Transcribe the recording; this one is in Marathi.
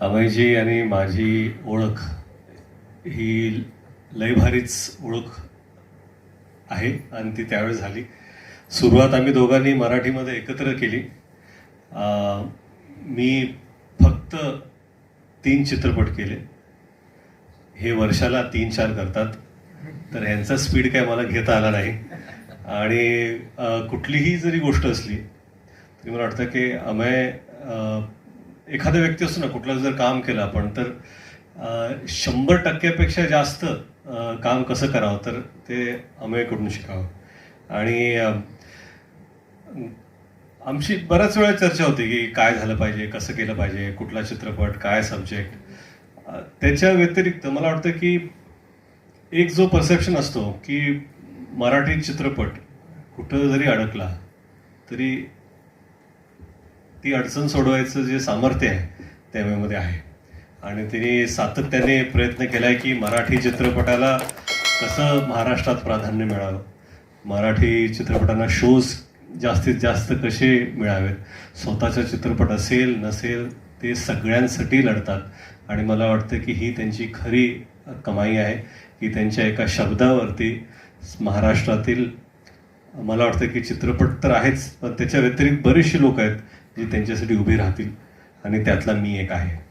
अमयजी आणि माझी ओळख ही लय भारीच ओळख आहे आणि ती त्यावेळेस झाली. सुरुवात आम्ही दोघांनी मराठीमध्ये एकत्र केली. मी फक्त तीन चित्रपट केले. हे वर्षाला तीन चार करतात. तर यांचा स्पीड काय मला घेता आला नाही. आणि कुठलीही जरी गोष्ट असली तरी मला वाटतं की अमय एखादा व्यक्ती असतो ना कुठलं जर काम केलं आपण तर शंभर टक्क्यापेक्षा जास्त काम कसं करावं तर ते अमयकडून शिकावं. आणि आमची बऱ्याच वेळा चर्चा होती की काय झालं पाहिजे कसं केलं पाहिजे कुठला चित्रपट काय सब्जेक्ट त्याच्या व्यतिरिक्त मला वाटतं की एक जो परसेप्शन असतो की मराठी चित्रपट कुठं जरी अडकला तरी ती अडचण सोडवायचं जे सामर्थ्य आहे त्यामध्ये आहे. आणि तिने सातत्याने प्रयत्न केला आहे की मराठी चित्रपटाला कसं महाराष्ट्रात प्राधान्य मिळावं? मराठी चित्रपटांना शोज जास्तीत जास्त कसे मिळावेत? स्वतःचा चित्रपट असेल नसेल ते सगळ्यांसाठी लढतात. आणि मला वाटतं की ही त्यांची खरी कमाई आहे की त्यांच्या एका शब्दावरती महाराष्ट्रातील मला वाटतं की चित्रपट तर आहेच पण त्याच्या व्यतिरिक्त बरेचसे लोक आहेत जी त्यांच्यासाठी उभी राहतील आणि त्यातला मी एक आहे.